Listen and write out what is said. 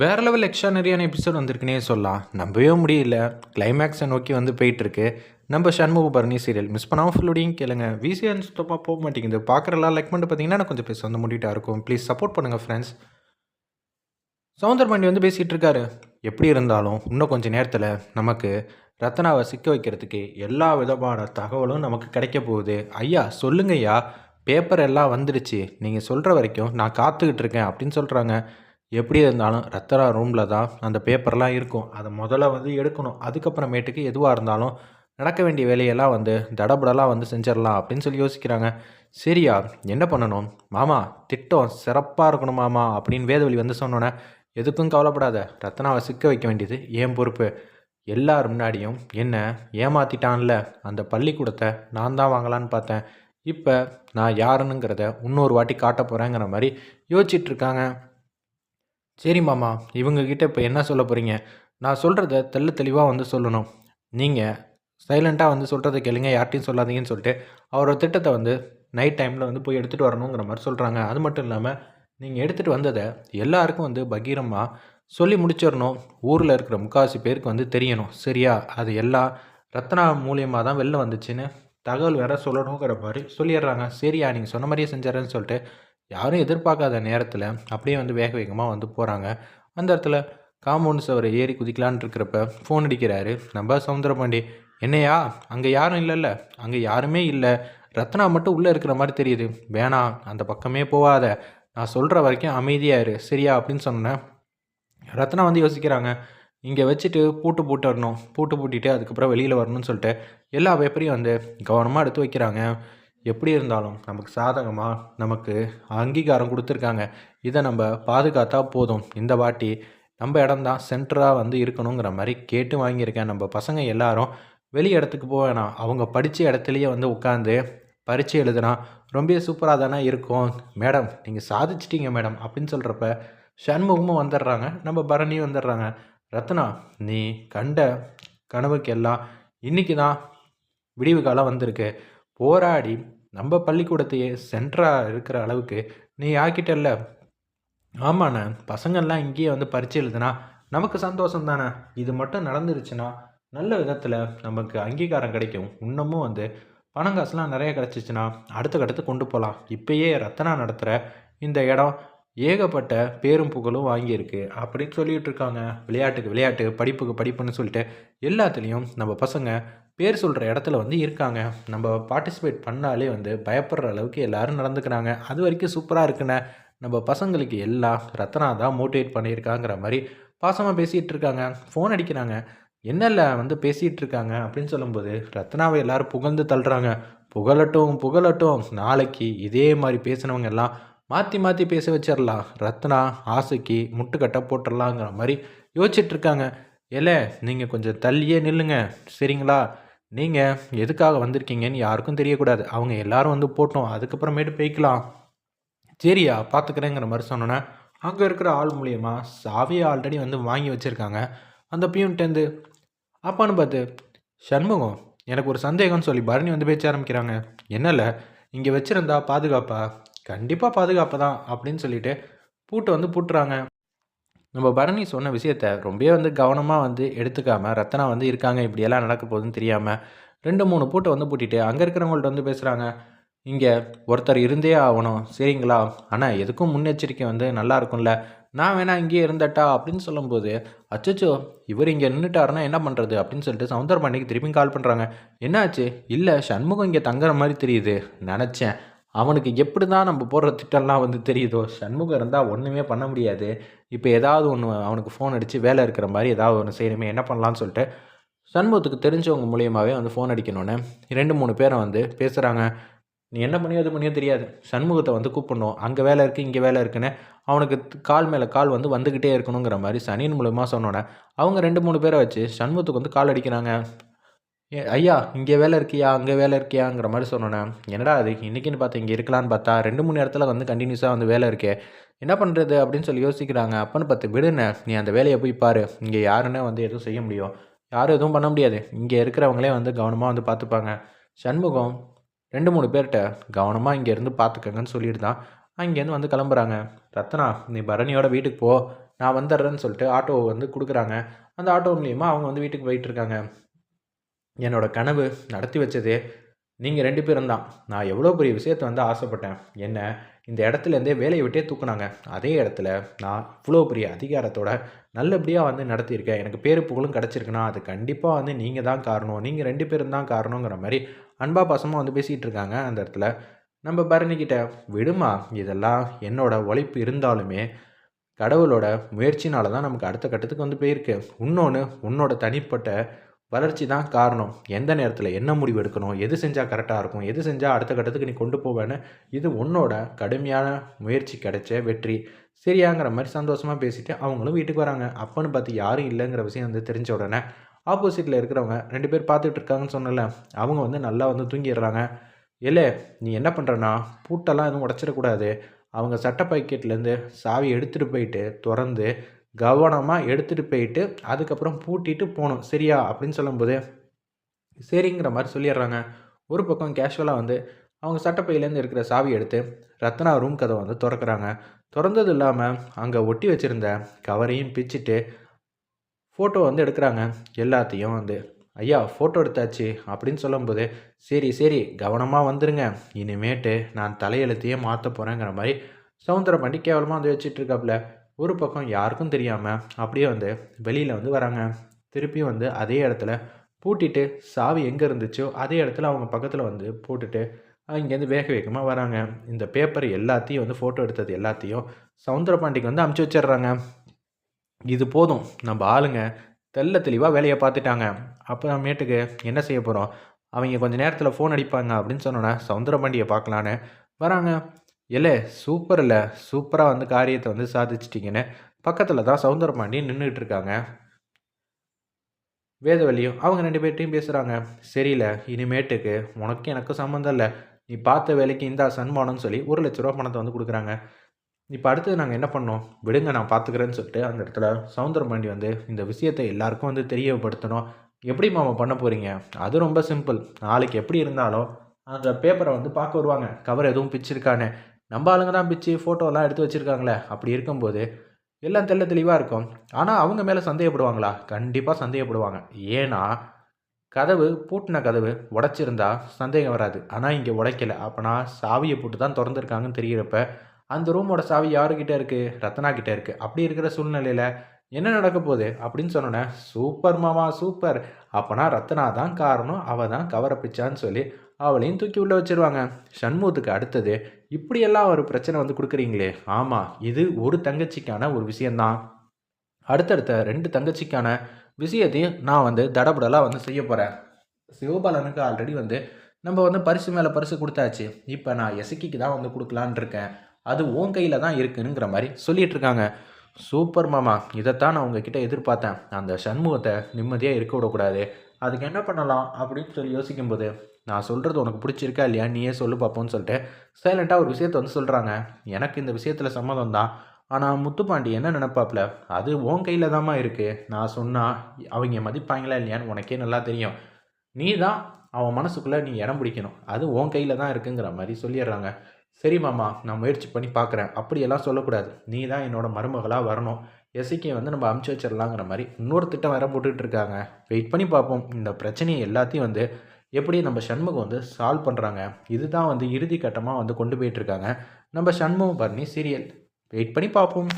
வேறு level எக்ஸ்ட்ரானரியான episode வந்திருக்குனே சொல்லலாம். நம்பவே முடியல. கிளைமேக்ஸை நோக்கி வந்து போயிட்டுருக்கு. நம்ம சண்முக பரணி சீரியல் மிஸ் பண்ணாமல் ஃபுல்லோடையும் கேளுங்க. விசிஎன் சுத்தமாக போக மாட்டேங்குது. பார்க்குறலாம் லைக் பண்ணிட்டு பார்த்தீங்கன்னா நான் கொஞ்சம் பேச வந்து முடிட்டாக இருக்கும். ப்ளீஸ் சப்போர்ட் பண்ணுங்கள் ஃப்ரெண்ட்ஸ் சவுந்தரபாண்டி வந்து பேசிகிட்டு இருக்காரு எப்படி இருந்தாலும் இன்னும் கொஞ்சம் நேரத்தில் நமக்கு ரத்னாவை சிக்க வைக்கிறதுக்கு எல்லா விதமான தகவலும் நமக்கு கிடைக்க போகுது. ஐயா சொல்லுங்கய்யா. பேப்பர் எல்லாம் வந்துடுச்சு. நீங்கள் சொல்கிற வரைக்கும் நான் காத்துக்கிட்டு இருக்கேன் அப்படின்னு சொல்கிறாங்க எப்படி இருந்தாலும் ரத்தனா ரூமில் தான் அந்த பேப்பர்லாம் இருக்கும். அதை முதல்ல வந்து எடுக்கணும். அதுக்கப்புறமேட்டுக்கு எதுவாக இருந்தாலும் நடக்க வேண்டிய வேலையெல்லாம் வந்து தடபடலாம் வந்து செஞ்சிடலாம் அப்படின்னு சொல்லி யோசிக்கிறாங்க. சரியா என்ன பண்ணணும்? மாமா திட்டம் சிறப்பாக இருக்கணும் மாமா அப்படின்னு வேதவழி வந்து சொன்னோன்னே எதுக்கும் கவலைப்படாத. ரத்னாவை சிக்க வைக்க வேண்டியது ஏன் பொறுப்பு. எல்லார் முன்னாடியும் என்ன ஏமாத்திட்டான்ல. அந்த பள்ளிக்கூடத்தை நான் தான் வாங்கலான்னு பார்த்தேன். இப்போ நான் யாருன்னுங்கிறத இன்னொரு வாட்டி காட்ட போகிறேங்கிற மாதிரி யோசிச்சிட்டு இருக்காங்க. சரி மாமா இவங்கக்கிட்ட இப்போ என்ன சொல்ல போகிறீங்க நான் சொல்கிறத தெள்ள தெளிவாக வந்து சொல்லணும். நீங்கள் சைலண்ட்டாக வந்து சொல்கிறத கேளுங்க யார்ட்டையும் சொல்லாதீங்கன்னு சொல்லிட்டு அவரோட திட்டத்தை வந்து நைட் டைமில் வந்து போய் எடுத்துகிட்டு வரணுங்கிற மாதிரி சொல்கிறாங்க அது மட்டும் இல்லாமல் நீங்கள் எடுத்துகிட்டு வந்ததை எல்லாருக்கும் வந்து பகீரமாக சொல்லி முடிச்சிடணும். ஊரில் இருக்கிற முக்காசி பேருக்கு வந்து தெரியணும். சரியா? அது எல்லாம் ரத்னா மூலியமாக தான் வெளில வந்துச்சுன்னு தகவல் வேற சொல்லணுங்கிற மாதிரி சொல்லிடுறாங்க. சரியா? நீங்கள் சொன்ன மாதிரியே செஞ்சாரன்னு சொல்லிட்டு யாரும் எதிர்பார்க்காத நேரத்தில் அப்படியே வந்து வேக வேகமாக வந்து போகிறாங்க அந்த இடத்துல காம்பவுண்ட் சவரை ஏறி குதிக்கலான்னு இருக்கிறப்ப ஃபோன் அடிக்கிறாரு. நம்ம சவுந்தரபாண்டி என்னையா? அங்கே யாரும் இல்லைல்ல. அங்கே யாருமே இல்லை. ரத்னா மட்டும் உள்ளே இருக்கிற மாதிரி தெரியுது. வேணாம் அந்த பக்கமே போகாத நான் சொல்கிற வரைக்கும் அமைதியாக இரு. சரியா? அப்படின்னு சொன்னேன் ரத்னா வந்து யோசிக்கிறாங்க. இங்கே வச்சுட்டு பூட்டு பூட்டு வரணும் பூட்டு பூட்டிட்டு அதுக்கப்புறம் வெளியில் வரணும்னு சொல்லிட்டு எல்லா பேப்பரையும் வந்து கவனமாக எடுத்து வைக்கிறாங்க. எப்படி இருந்தாலும் நமக்கு சாதகமாக நமக்கு அங்கீகாரம் கொடுத்துருக்காங்க. இதை நம்ம பாதுகாத்தா போதும். இந்த வாட்டி நம்ம இடம்தான் சென்டராக வந்து இருக்கணுங்கிற மாதிரி கேட்டு வாங்கியிருக்கேன் நம்ம பசங்க எல்லாரும். வெளி இடத்துக்கு போக வேணாம். அவங்க படித்த இடத்துலையே வந்து உட்காந்து பரீட்சை எழுதுனா ரொம்ப சூப்பராக தானே இருக்கும். மேடம் நீங்கள் சாதிச்சிட்டீங்க மேடம் அப்படின்னு சொல்கிறப்ப சண்முகமும் வந்துடுறாங்க. நம்ம பரணியும் வந்துடுறாங்க. ரத்னா நீ கண்ட கனவுக்கெல்லாம் இன்றைக்கி தான் விடிவு காலம் வந்திருக்கு. போராடி நம்ம பள்ளிக்கூடத்தையே சென்டராக இருக்கிற அளவுக்கு நீ ஆக்கிட்டல்ல ஆமாண்ணே பசங்கள்லாம் இங்கேயே வந்து பரிச்சு எழுதுனா நமக்கு சந்தோஷம் தானே இது மட்டும் நடந்துருச்சுன்னா நல்ல விதத்தில் நமக்கு அங்கீகாரம் கிடைக்கும். இன்னமும் வந்து பணம் காசுலாம் நிறைய கிடச்சிச்சின்னா அடுத்த கட்டத்து கொண்டு போகலாம் இப்பயே ரத்தனா நடத்துகிற இந்த இடம் ஏகப்பட்ட பேரும் புகழும் வாங்கியிருக்கு அப்படின்னு சொல்லிட்டு இருக்காங்க. விளையாட்டுக்கு விளையாட்டு படிப்புக்கு படிப்புன்னு சொல்லிட்டு எல்லாத்துலேயும் நம்ம பசங்க பேர் சொல்கிற இடத்துல வந்து இருக்காங்க. நம்ம பார்ட்டிசிபேட் பண்ணாலே வந்து பயப்படுற அளவுக்கு எல்லாரும் நடந்துக்கிறாங்க. அது வரைக்கும் சூப்பராக இருக்குண்ணே நம்ம பசங்களுக்கு எல்லாம் ரத்னா தான் மோட்டிவேட் பண்ணியிருக்காங்கிற மாதிரி பாசமாக பேசிகிட்டு இருக்காங்க. ஃபோன் அடிக்கிறாங்க. என்னல்ல வந்து பேசிகிட்டு இருக்காங்க அப்படின்னு சொல்லும்போது ரத்னாவை எல்லாரும் புகழ்ந்து தள்ளுறாங்க. புகழட்டும் புகழட்டும். நாளைக்கு இதே மாதிரி பேசினவங்க எல்லாம் மாற்றி மாற்றி பேச வச்சிடலாம் ரத்னா ஆசைக்கு முட்டுக்கட்டை போட்டுடலாங்கிற மாதிரி யோசிச்சிட்ருக்காங்க. இல்லை ஏல நீங்கள் கொஞ்சம் தள்ளியே நில்லுங்க. சரிங்களா? நீங்கள் எதுக்காக வந்திருக்கீங்கன்னு யாருக்கும் தெரியக்கூடாது. அவங்க எல்லாரும் வந்து போட்டோம். அதுக்கப்புறமேட்டு போய்க்கலாம். சரியா பார்த்துக்கிறேங்கிற மாதிரி சொன்னோன்னே அங்கே இருக்கிற ஆள் மூலியமாக சாவியை ஆல்ரெடி வந்து வாங்கி வச்சுருக்காங்க. அந்த பியூன்ட்டேருந்து அப்பான்னு பார்த்து சண்முகம் எனக்கு ஒரு சந்தேகம்னு சொல்லி பரணி வந்து பேச்ச ஆரம்பிக்கிறாங்க. என்னல்ல இங்கே வச்சுருந்தா பாதுகாப்பா? கண்டிப்பாக பாதுகாப்பு தான் அப்படின்னு சொல்லிட்டு பூட்டை வந்து பூட்டுறாங்க. நம்ம பரணி சொன்ன விஷயத்த ரொம்பவே வந்து கவனமாக வந்து எடுத்துக்காமல் ரத்தனா வந்து இருக்காங்க இப்படியெல்லாம் நடக்க போகுதுன்னு தெரியாமல் ரெண்டு மூணு பூட்டை வந்து பூட்டிட்டு அங்கே இருக்கிறவங்கள்ட்ட வந்து பேசுகிறாங்க இங்கே ஒருத்தர் இருந்தே ஆகணும் சரிங்களா? ஆனால் எதுக்கும் முன்னெச்சரிக்கை வந்து நல்லா இருக்கும்ல? நான் வேணா இங்கேயே இருந்தட்டா அப்படின்னு சொல்லும்போது அச்சச்சோ இவர் இங்கே நின்றுட்டாருன்னா என்ன பண்ணுறது அப்படின்னு சொல்லிட்டு சவுந்தரபாண்டிக்கு திருப்பி கால் பண்ணுறாங்க என்னாச்சு? இல்லை சண்முகம் இங்கே தங்குற மாதிரி தெரியுது நினச்சேன். அவனுக்கு எப்படி தான் நம்ம போடுற திட்டம்லாம் வந்து தெரியுதோ சண்முகம் இருந்தால் ஒன்றுமே பண்ண முடியாது. இப்போ ஏதாவது ஒன்று அவனுக்கு ஃபோன் அடித்து வேலை இருக்கிற மாதிரி ஏதாவது ஒன்று செய்யணுமே என்ன பண்ணலான்னு சொல்லிட்டு சண்முகத்துக்கு தெரிஞ்சவங்க மூலியமாகவே வந்து ஃபோன் அடிக்கணுன்னு ரெண்டு மூணு பேரை வந்து பேசுகிறாங்க நீ என்ன பண்ணியோ அது பண்ணியோ தெரியாது. சண்முகத்தை வந்து கூப்பிடணும். அங்கே வேலை இருக்குது இங்கே வேலை இருக்குன்னு அவனுக்கு கால் மேலே கால் வந்து வந்துக்கிட்டே இருக்கணுங்கிற மாதிரி சனியின் மூலமாக சொன்னோன்னே அவங்க ரெண்டு மூணு பேரை வச்சு சண்முகத்துக்கு வந்து கால் அடிக்கிறாங்க. ஏ ஐயா இங்கே வேலை இருக்கியா? அங்கே வேலை இருக்கியாங்கிற மாதிரி சொன்னோன்னே என்னடா அது இன்றைக்கின்னு பார்த்தா இங்கே இருக்கலான்னு பார்த்தா ரெண்டு மூணு இடத்துல வந்து கண்டினியூஸாக வந்து வேலை இருக்கே. என்ன பண்ணுறது அப்படின்னு சொல்லி யோசிக்கிறாங்க. அப்பன்னு பார்த்து விடுன நீ அந்த வேலையை போய் பாரு. இங்கே யாருன்னே வந்து எதுவும் செய்ய முடியும். யாரும் எதுவும் பண்ண முடியாது. இங்கே இருக்கிறவங்களே வந்து கவனமாக வந்து பார்த்துப்பாங்க. சண்முகம் ரெண்டு மூணு பேர்கிட்ட கவனமாக இங்கேருந்து பார்த்துக்கங்கன்னு சொல்லிட்டு தான் அங்கேருந்து வந்து கிளம்புறாங்க. ரத்னா நீ பரணியோட வீட்டுக்கு போ. நான் வந்துடுறேன்னு சொல்லிட்டு ஆட்டோவை வந்து கொடுக்குறாங்க. அந்த ஆட்டோ மூலியமாக அவங்க வந்து வீட்டுக்கு போயிட்டுருக்காங்க என்னோட கனவு நடத்தி வச்சதே நீங்கள் ரெண்டு பேரும் தான். நான் எவ்வளோ பெரிய விஷயத்தை வந்து ஆசைப்பட்டேன். என்ன இந்த இடத்துலேருந்தே வேலையை விட்டே தூக்குனாங்க. அதே இடத்துல நான் இவ்வளோ பெரிய அதிகாரத்தோட நல்லபடியாக வந்து நடத்தியிருக்கேன். எனக்கு பேரு புகழும் கிடச்சிருக்குன்னா அது கண்டிப்பாக வந்து நீங்கள் தான் காரணம். நீங்கள் ரெண்டு பேரும் தான் காரணங்கிற மாதிரி அன்பா பாசமாக வந்து பேசிகிட்டு இருக்காங்க அந்த இடத்துல. நம்ம பரணிக்கிட்ட விடுமா இதெல்லாம் என்னோட உழைப்பு இருந்தாலுமே கடவுளோட முயற்சினால தான் நமக்கு அடுத்த கட்டத்துக்கு வந்து போயிருக்கு. இன்னொன்று உன்னோட தனிப்பட்ட வளர்ச்சி தான் காரணம். எந்த நேரத்தில் என்ன முடிவு எடுக்கணும் எது செஞ்சால் கரெக்டாக இருக்கும் எது செஞ்சால் அடுத்த கட்டத்துக்கு நீ கொண்டு போவேன்னு இது உன்னோட கடுமையான முயற்சி கிடைச்ச வெற்றி. சரியாங்கிற மாதிரி சந்தோஷமாக பேசிட்டு அவங்களும் வீட்டுக்கு வராங்க. அப்பன்னு பார்த்து யாரும் இல்லைங்கிற விஷயம் வந்து தெரிஞ்ச உடனே ஆப்போசிட்டில் இருக்கிறவங்க ரெண்டு பேர் பார்த்துட்டு இருக்காங்கன்னு சொன்னல அவங்க வந்து நல்லா வந்து தூங்கிடுறாங்க. இல்லை நீ என்ன பண்ணுறனா பூட்டெல்லாம் எதுவும் உடச்சிடக்கூடாது. அவங்க சட்டை பாக்கெட்லேருந்து சாவி எடுத்துகிட்டு போயிட்டு திறந்து கவனமாக எடுத்துகிட்டு போயிட்டு அதுக்கப்புறம் பூட்டிட்டு போகணும் சரியா? அப்படின்னு சொல்லும்போது சரிங்கிற மாதிரி சொல்லிடுறாங்க. ஒரு பக்கம் கேஷுவலாக வந்து அவங்க சட்டப்பையிலேருந்து இருக்கிற சாவி எடுத்து ரத்னா ரூம் கதை வந்து திறக்கிறாங்க. திறந்தது இல்லாமல் அங்கே ஒட்டி வச்சுருந்த கவரையும் பிச்சுட்டு ஃபோட்டோ வந்து எடுக்கிறாங்க. எல்லாத்தையும் வந்து ஐயா ஃபோட்டோ எடுத்தாச்சு. அப்படின்னு சொல்லும்போது சரி சரி கவனமாக வந்துடுங்க இனிமேட்டு நான் தலையெழுத்தையே மாற்ற போகிறேங்கிற மாதிரி சவுந்தரம் பண்ணி கேவலமாக வந்து வச்சிட்ருக்காப்புல ஒரு பக்கம் யாருக்கும் தெரியாமல் அப்படியே வந்து வெளியில் வந்து வராங்க. திருப்பியும் வந்து அதே இடத்துல பூட்டிட்டு சாவி எங்கே இருந்துச்சோ அதே இடத்துல அவங்க பக்கத்தில் வந்து போட்டுட்டு இங்கேருந்து வேக வேகமாக வராங்க. இந்த பேப்பர் எல்லாத்தையும் வந்து ஃபோட்டோ எடுத்தது எல்லாத்தையும் சவுந்தரபாண்டிக்கு வந்து அமுச்சு வச்சிடுறாங்க. இது போதும் நம்ம ஆளுங்க தெல்ல தெளிவாக வேலையை பார்த்துட்டாங்க. அப்புறமேட்டுக்கு என்ன செய்ய போகிறோம் அவங்க கொஞ்சம் நேரத்தில் ஃபோன் அடிப்பாங்க அப்படின்னு சொன்னோன்னே சவுந்தரபாண்டியை பார்க்கலான்னு வராங்க. இல்லை சூப்பர் இல்லை. சூப்பராக வந்து காரியத்தை வந்து சாதிச்சிட்டிங்கன்னு பக்கத்தில் தான் சவுந்தரபாண்டி நின்றுட்டு இருக்காங்க. வேதவழியும் அவங்க ரெண்டு பேர்ட்டையும் பேசுகிறாங்க சரியில்ல இனிமேட்டுக்கு உனக்கு எனக்கு சம்மந்தம் இல்லை. நீ பார்த்த வேலைக்கு இந்த சன்மானம்னு சொல்லி ஒரு லட்ச ரூபா பணத்தை வந்து கொடுக்குறாங்க. இப்போ அடுத்தது நாங்கள் என்ன பண்ணோம்? விடுங்க நான் பார்த்துக்கிறேன்னு சொல்லிட்டு அந்த இடத்துல சவுந்தரபாண்டி வந்து இந்த விஷயத்தை எல்லாருக்கும் வந்து தெரியப்படுத்தணும். எப்படி மாமா பண்ண போகிறீங்க அது ரொம்ப சிம்பிள் நாளைக்கு எப்படி இருந்தாலும் அந்த பேப்பரை வந்து பார்க்க வருவாங்க. கவர் எதுவும் பிச்சிருக்கானே நம்ம ஆளுங்க தான் பிச்சு ஃபோட்டோலாம் எடுத்து வச்சுருக்காங்களே. அப்படி இருக்கும்போது எல்லாம் தெல்ல தெளிவாக இருக்கும். ஆனால் அவங்க மேலே சந்தேகப்படுவாங்களா? கண்டிப்பாக சந்தேகப்படுவாங்க. ஏன்னா கதவு பூட்டின கதவு உடச்சிருந்தா சந்தேகம் வராது. ஆனால் இங்கே உடைக்கலை. அப்போனா சாவியை போட்டு தான் திறந்துருக்காங்கன்னு தெரிகிறப்ப அந்த ரூமோட சாவி யாருக்கிட்ட இருக்குது ரத்னா கிட்டே இருக்குது அப்படி இருக்கிற சூழ்நிலையில் என்ன நடக்க போகுது? அப்படின்னு சொன்னோன்னே சூப்பர் மாமா சூப்பர். அப்போனா ரத்னா தான் காரணம் அவள் தான் கவரை பிச்சான்னு சொல்லி அவளையும் தூக்கி உள்ளே வச்சிருவாங்க. சண்முகத்துக்கு அடுத்தது இப்படியெல்லாம் ஒரு பிரச்சனை வந்து கொடுக்குறீங்களே? ஆமாம் இது ஒரு தங்கச்சிக்கான ஒரு விஷயந்தான். அடுத்தடுத்த ரெண்டு தங்கச்சிக்கான விஷயத்தையும் நான் வந்து தடபுடலாக வந்து செய்ய போகிறேன் சிவபாலனுக்கு ஆல்ரெடி வந்து நம்ம வந்து பரிசு மேலே பரிசு கொடுத்தாச்சு. இப்போ நான் எசக்கிக்கு தான் வந்து கொடுக்கலான் இருக்கேன். அது உன் கையில் தான் இருக்குங்கிற மாதிரி சொல்லிகிட்டு இருக்காங்க. சூப்பர் மாமா இதைத்தான் நான் உங்ககிட்ட எதிர்பார்த்தேன். அந்த சண்முகத்தை நிம்மதியாக இருக்க விடக்கூடாது. அதுக்கு என்ன பண்ணலாம் அப்படின்னு சொல்லி யோசிக்கும்போது நான் சொல்கிறது உனக்கு பிடிச்சிருக்கா இல்லையா நீயே சொல்லு பார்ப்போன்னு சொல்லிட்டு சைலண்ட்டாக ஒரு விஷயத்த வந்து சொல்கிறாங்க எனக்கு இந்த விஷயத்தில் சம்மதம் தான் ஆனால் முத்துப்பாண்டி என்ன நினப்பாப்ல அது உன் கையில் தாம்மா இருக்குது நான் சொன்னால் அவங்க மதிப்பாங்களா இல்லையான்னு உனக்கே நல்லா தெரியும். நீ தான் அவன் மனசுக்குள்ளே நீ இடம் பிடிக்கணும். அது உன் கையில் தான் இருக்குங்கிற மாதிரி சொல்லிடுறாங்க. சரி மாமா நான் முயற்சி பண்ணி பார்க்குறேன் அப்படியெல்லாம் சொல்லக்கூடாது. நீ தான் என்னோட மருமகளாக வரணும். எஸ்சிக்கை வந்து நம்ம அமுச்சு வச்சிடலாங்கிற மாதிரி இன்னொரு திட்டம் வேற போட்டுக்கிட்டு இருக்காங்க. வெயிட் பண்ணி பார்ப்போம் இந்த பிரச்சனையை எல்லாத்தையும் வந்து எப்படி நம்ம சண்முகம் வந்து சால்வ் பண்ணுறாங்க இதுதான் வந்து இறுதி கட்டமாக வந்து கொண்டு போயிட்டுருக்காங்க நம்ம சண்முகம் பரணி சீரியல் வெயிட் பண்ணி பார்ப்போம்